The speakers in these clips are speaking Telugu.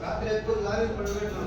రాత్రి ఎక్కువ లారీ పడిపెట్టినాం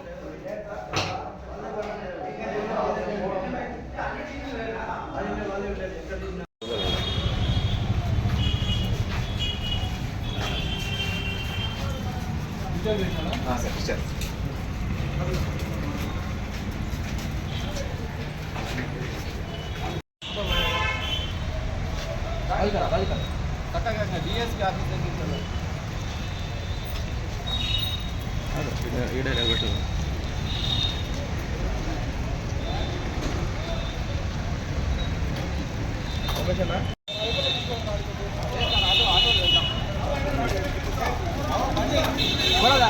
సార్ ఇచ్చారు. డిఎస్పీ ఆఫీస్ దగ్గర ఈడ பிரச்சனை. படாத.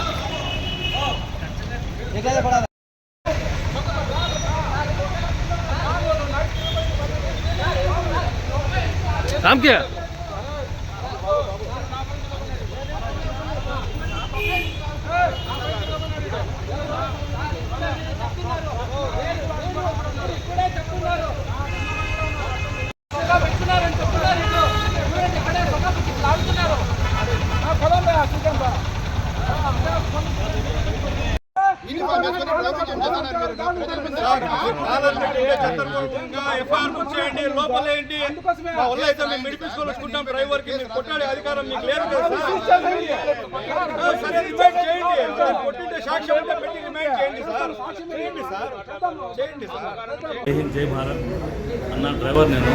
ఎఫ్ఐఆర్ బుక్ చేయండి లోపల ఏంటి మా వల్ల అయితే మేము మెడిపించుకొని వచ్చుకుంటాం డ్రైవర్కి మీరు కొట్టాడే అధికారం మీకు లేదు కదా సరే రిమైండ్ చేయండి కొట్టింటే సాక్ష్యం ఉంటే పెట్టి రిమైండ్ చేయండి సార్ చేయండి సార్ చేయండి సార్ జై హింద్ జై భారత్ అన్న డ్రైవర్ నేను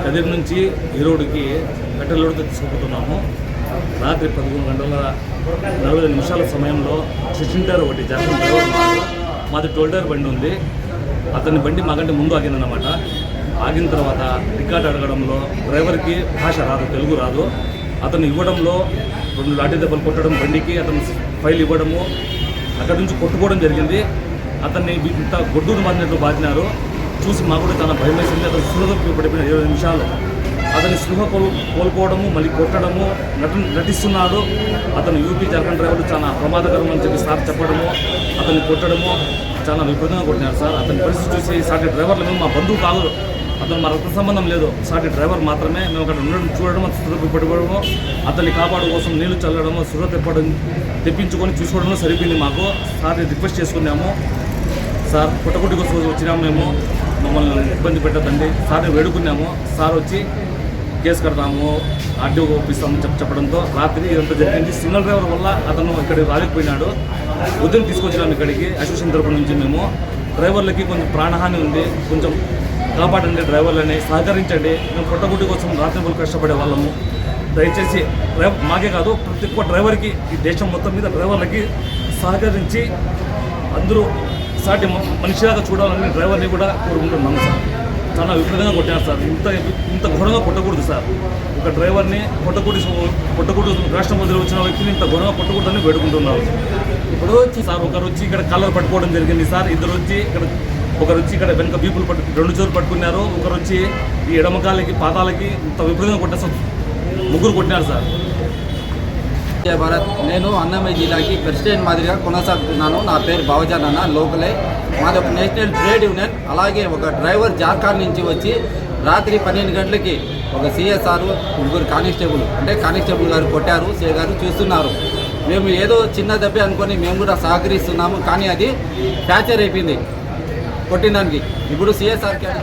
కదిరి నుంచి ఈరోడుకి పెట్రోల్ లోడ్తో తీసుకుపోతున్నాము. రాత్రి పదకొండు గంటల నలభై నిమిషాల సమయంలో సిసింటర్ ఒకటి జర్మన్ మాది టోల్డర్ బండి ఉంది. అతని బండి మాకంటే ముందు ఆగిందన్నమాట. ఆగిన తర్వాత రికార్డ్ అడగడంలో డ్రైవర్కి భాష రాదు తెలుగు రాదు. అతను ఇవ్వడంలో రెండు లాఠీ దెబ్బలు కొట్టడం బండికి అతను ఫైల్ ఇవ్వడము అక్కడ నుంచి కొట్టుకోవడం జరిగింది. అతన్ని ఇంత గొడ్డూరు మారినట్లు బాధినారు. చూసి మాకు కూడా చాలా భయం వేసింది అతను స్పృహ పడిపోయిన ఇరవై నిమిషాలు. అతని స్పృహ కోల్ కోల్పోవడము మళ్ళీ కొట్టడము నట నటిస్తున్నాడు. అతను యూపీ జార్ఖండ్ డ్రైవర్లు చాలా ప్రమాదకరం అని చెప్పి సార్ చెప్పడము అతన్ని కొట్టడము చాలా విపరీతంగా కొట్టినారు సార్. అతని పరిస్థితి చూసి సాటి డ్రైవర్లు మేము మా బంధువు కాదు. అతను మా రక్త సంబంధం లేదు. సాటి డ్రైవర్ మాత్రమే మేము అక్కడ ఉండడం చూడడం స్పృహ పట్టుకోవడము అతన్ని కాపాడు కోసం నీళ్ళు చల్లడము స్పృహ తెప్పడం తెప్పించుకొని చూసుకోవడము సరిపోయింది మాకు. సార్ని రిక్వెస్ట్ చేసుకున్నాము. సార్ పుట్టగుడ్డి కోసం వచ్చినాము మేము. మమ్మల్ని ఇబ్బంది పెట్టదండి సార్ని వేడుకున్నాము. సార్ వచ్చి కేసు కడతాము ఆర్డీఓ ఒప్పిస్తామని చెప్ప చెప్పడంతో రాత్రి ఇదంతా జరిగింది. సిగ్నల్ డ్రైవర్ వల్ల అతను ఇక్కడికి రాలేకపోయినాడు. ఉదయం తీసుకొచ్చినాము ఇక్కడికి అసోసియేషన్ తరపు నుంచి మేము. డ్రైవర్లకి కొంచెం ప్రాణహాని ఉంది. కొంచెం కాపాడండి డ్రైవర్లని సహకరించండి. మేము పుట్టగుడ్డి కోసం రాత్రి కష్టపడే వాళ్ళము. దయచేసి డ్రైవర్ మాకే కాదు ప్రతి ఒక్క డ్రైవర్కి ఈ దేశం మొత్తం మీద డ్రైవర్లకి సహకరించి అందరూ సాటి మ- మనిషిలాగా చూడాలని డ్రైవర్ని కూడా కోరుకుంటున్నాము సార్. చాలా విపరీతంగా కొట్టారు సార్. ఇంత ఇంత ఘోరంగా కొట్టకూడదు సార్. ఒక డ్రైవర్ని కొట్టకూడదు కొట్టకూడదు రాష్ట్ర వదిలి వచ్చిన వ్యక్తిని ఇంత ఘోరంగా కొట్టకూడదని వేడుకుంటున్నారు. ఇప్పుడు వచ్చి సార్ ఒకరు వచ్చి ఇక్కడ కలర్ పట్టుకోవడం జరిగింది సార్. ఇద్దరు వచ్చి ఇక్కడ ఒకరు వచ్చి ఇక్కడ వెనుక బీపులు పట్టు రెండు చోరు పట్టుకున్నారు. ఒకరు వచ్చి ఈ ఎడమకాలకి పాదాలకి ఇంత విపరీతంగా కొట్టారు సార్. ముగ్గురు కొట్టినారు సార్. జయ భారత్. నేను అన్నమయ్య జిల్లాకి ప్రెసిడెంట్ మాదిరిగా కొనసాగుతున్నాను. నా పేరు బావజాన్ అన్న. లోకలే మాది ఒక నేషనల్ ట్రేడ్ యూనియన్. అలాగే ఒక డ్రైవర్ జార్ఖండ్ నుంచి వచ్చి రాత్రి పన్నెండు గంటలకి ఒక సిఎస్ఆర్ ముగ్గురు కానిస్టేబుల్ అంటే కానిస్టేబుల్ గారు కొట్టారు సే గారు చూస్తున్నారు. మేము ఏదో చిన్న దెబ్బే అనుకొని మేము కూడా సహకరిస్తున్నాము కానీ అది ఫ్యాక్చర్ అయిపోయింది కొట్టిన దానికి ఇప్పుడు సిఎస్ఆర్ కదా.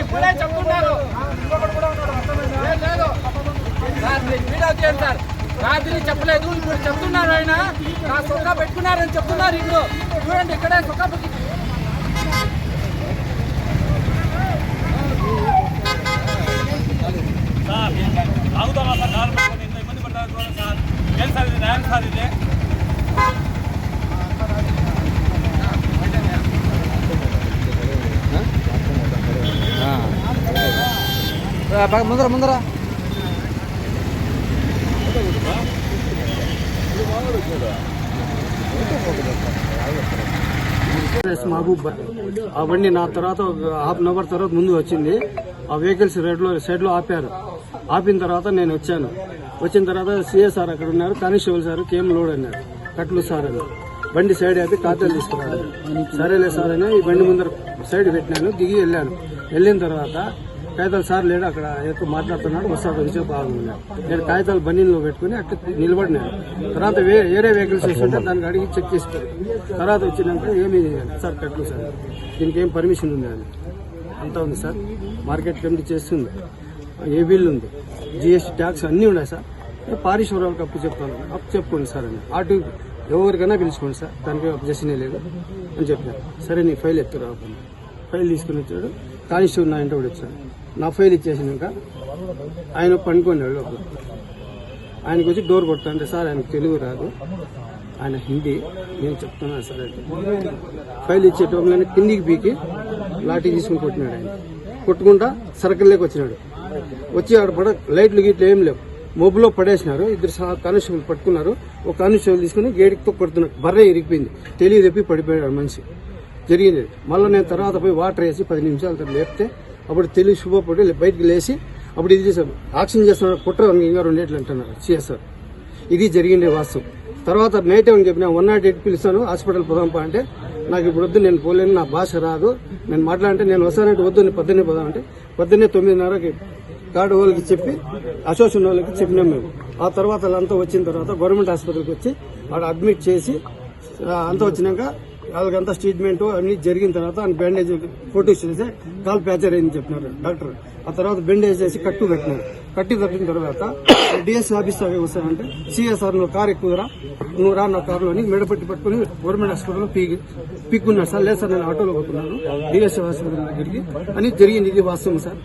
ఇప్పుడే చెప్తున్నారు సార్ వీడియో తీయండి సార్ రాత్రి చెప్పలేదు ఇప్పుడు చెప్తున్నారు ఆయన నా సొక్క పెట్టుకున్నారని చెప్తున్నారు ఇప్పుడు చూడండి ఇక్కడే సొక్క పెట్టి సార్ ఆగుతామా సార్ కారు ఇంత ఇబ్బంది పడ్డారు చూడండి సార్. ఏం సార్ ఇది? న్యాయం సార్ ఇది? ముందర ముందర. మహబూబ్ ఆ బండి నా తర్వాత ఒక హాఫ్ అన్ అవర్ తర్వాత ముందు వచ్చింది. ఆ వెహికల్స్ రెడ్లో సైడ్లో ఆపారు. ఆపిన తర్వాత నేను వచ్చాను. వచ్చిన తర్వాత సిఏ సార్ అక్కడ ఉన్నారు కానిస్టేబుల్ సార్ కేఎం లోడ్ అన్నారు. కట్లు సార్ అని. బండి సైడ్ ఆపి ఖాతాలు తీసుకున్నాను సరేలే సార్ అని ఈ బండి ముందర సైడ్ పెట్టినాను దిగి వెళ్ళాను. వెళ్ళిన తర్వాత కాగితాలు సార్ లేడు అక్కడ ఎక్కువ మాట్లాడుతున్నాడు వస్తాడు కొంచెం బాగున్నాడు నేను కాగితాలు బండిలో పెట్టుకుని అట్లా నిలబడినాను. తర్వాత వేరే వెహికల్స్ వస్తుంటే దానికి అడిగి చెక్ చేస్తాను తర్వాత వచ్చినాక ఏమి సార్ కట్లు సార్. దీనికి ఏం పర్మిషన్ ఉంది అని. అంతా ఉంది సార్. మార్కెట్ కమిటీ చేస్తుంది. ఏ బిల్ ఉంది? జిఎస్టీ ట్యాక్స్ అన్నీ ఉన్నాయి సార్. పారిశ్రామిక అప్పు చెప్తాను అప్పు చెప్పుకోండి సార్ అని. అటు ఎవరికైనా పిలుచుకోండి సార్. దానికి అబ్జెక్షనే లేదు అని చెప్పాను సరే నీ ఫైల్ ఎత్తురా ఫైల్ తీసుకుని వచ్చాడు. కానిస్టేబుల్ నా ఇంటి కూడా వచ్చాడు. నా ఫైల్ ఇచ్చేసినాక ఆయన పండుకున్నాడు లోపల. ఆయనకు వచ్చి డోర్ కొడతా సార్ ఆయనకు తెలుగు రాదు. ఆయన హిందీ. నేను చెప్తున్నాను సార్. ఫైల్ ఇచ్చేటప్పుడు కిందికి పీకి లాఠీ తీసుకుని కొట్టినాడు ఆయన. కొట్టుకుంటా సర్కిల్లోకి వచ్చినాడు. వచ్చి ఆడ పడ లైట్లు గీట్లు ఏం లేవు. మబ్బులో పడేసినారు. ఇద్దరు సహా కానిస్టేబుల్ పట్టుకున్నారు. ఒక కానిస్టేబుల్ తీసుకుని గేటుతో కొడుతున్నారు బర్రె ఇరిగిపోయింది. తెలియదెప్పి పడిపోయాడు మనిషి. జరిగింది. మళ్ళీ నేను తర్వాత పోయి వాటర్ వేసి పది నిమిషాల తర్వాత లేపితే అప్పుడు తెలివి శుభపడి బయటికి లేచి అప్పుడు ఇది చేశారు. యాక్షన్ చేస్తున్నాడు కుట్ర ఇంకా రెండేట్లు అంటున్నారు. సిఎస్ఆర్ ఇది జరిగిండే వాస్తవం. తర్వాత నైట్ ఏమని చెప్పిన వన్ నాట్ ఎయిట్ పిలుస్తాను. హాస్పిటల్ పోదాంపా అంటే నాకు ఇప్పుడు వద్దు నేను పోలేను నా భాష రాదు. నేను మాట్లాడంటే నేను వస్తానంటే వద్దు నేను పొద్దున్నే పోదామంటే పొద్దున్నే తొమ్మిదిన్నరకి గార్డు వాళ్ళకి చెప్పి అసోసియేషన్ వాళ్ళకి చెప్పినాం మేము. ఆ తర్వాత వాళ్ళంతా వచ్చిన తర్వాత గవర్నమెంట్ ఆసుపత్రికి వచ్చి ఆడ అడ్మిట్ చేసి అంతా వచ్చినాక వాళ్ళకంతా ట్రీట్మెంట్ అన్ని జరిగిన తర్వాత ఆయన బ్యాండేజ్ ఫోటో చేసి కాల్ ప్యాచర్ అయింది చెప్పినారు డాక్టర్. ఆ తర్వాత బ్యాండేజ్ చేసి కట్టు పెట్టినారు కట్టి కట్టిన తర్వాత డిఎస్ ఆఫీస్ దాకా వస్తానంటే సిఎస్ఆర్ నువ్వు కార్ ఎక్కువరా నువ్వు రా నా కారులోని మెడపట్టి పట్టుకుని గవర్నమెంట్ హాస్పిటల్లో పీకి పీక్కున్నాడు సార్. లేదు సార్ నేను ఆటోలో పోతున్నాను డిఎస్ హాస్పిటల్ దగ్గరికి. అని జరిగింది ఇది వాస్తవం సార్.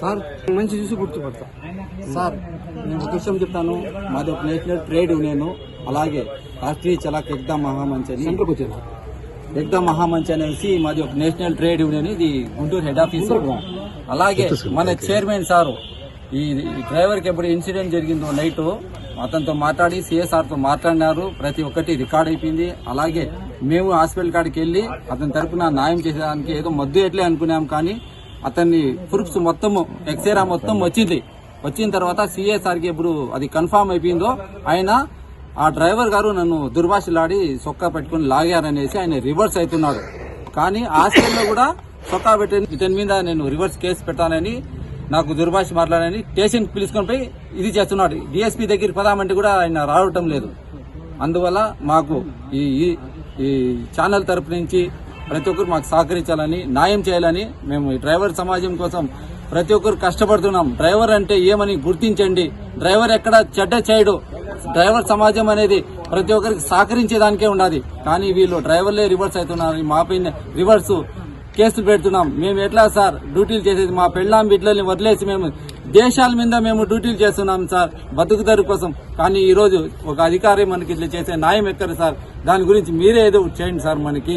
సార్ మంచి చూసి గుర్తుపడతా. సార్ నేను ఒక విషయం చెప్తాను. మాది ఒక నేషనల్ ట్రేడ్ యూనియన్. అలాగే రాష్ట్రీయ చలాక్ ఎగ్దా మహామంచి అని సెంటర్కి వచ్చాను ఎగ్దా మహామంచి అనేసి మాది ఒక నేషనల్ ట్రేడ్ యూనియన్ ఇది గుంటూరు హెడ్ ఆఫీస్. అలాగే మన చైర్మన్ సారు ఈ డ్రైవర్కి ఎప్పుడు ఇన్సిడెంట్ జరిగిందో నైట్ అతనితో మాట్లాడి సిఎస్ఆర్తో మాట్లాడినారు. ప్రతి ఒక్కటి రికార్డ్ అయిపోయింది. అలాగే మేము హాస్పిటల్ కాడికి వెళ్ళి అతని తరపున న్యాయం చేసేదానికి ఏదో మద్దు ఎట్లే అనుకున్నాం కానీ అతన్ని ప్రూఫ్స్ మొత్తం ఎక్సేరా మొత్తం వచ్చింది. వచ్చిన తర్వాత సిఎస్ఆర్కి ఎప్పుడు అది కన్ఫామ్ అయిపోయిందో ఆయన ఆ డ్రైవర్ గారు నన్ను దుర్భాషలాడి సొక్కా పెట్టుకుని లాగారనేసి ఆయన రివర్స్ అవుతున్నాడు కానీ హాస్పిటల్లో కూడా సొక్కా పెట్టి ఇతని మీద నేను రివర్స్ కేసు పెట్టానని నాకు దుర్భాష మాట్లాడని స్టేషన్ పిలుచుకొని పోయి ఇది చేస్తున్నాడు. డిఎస్పీ దగ్గరికి పదామంటే కూడా ఆయన రావటం లేదు. అందువల్ల మాకు ఈ ఈ- ఈ ఛానల్ తరపు నుంచి ప్రతి ఒక్కరు మాకు సహకరించాలని న్యాయం చేయాలని మేము ఈ డ్రైవర్ సమాజం కోసం ప్రతి ఒక్కరు కష్టపడుతున్నాం. డ్రైవర్ అంటే ఏమని గుర్తించండి. డ్రైవర్ ఎక్కడ చెడ్డ చేయడు. డ్రైవర్ సమాజం అనేది ప్రతి ఒక్కరికి సహకరించేదానికే ఉన్నది కానీ వీళ్ళు డ్రైవర్లే రివర్స్ అవుతున్నారు. మా పైన రివర్స్ కేసులు పెడుతున్నాం. మేము ఎట్లా సార్ డ్యూటీలు చేసేది? మా పెళ్ళాం బిడ్డలని వదిలేసి మేము దేశాల మీద మేము డ్యూటీలు చేస్తున్నాం సార్ బతుకుదారు కోసం. కానీ ఈరోజు ఒక అధికారి మనకి ఇట్లా చేసే న్యాయం ఎక్కరు సార్. దాని గురించి మీరే ఏదో చేయండి సార్ మనకి.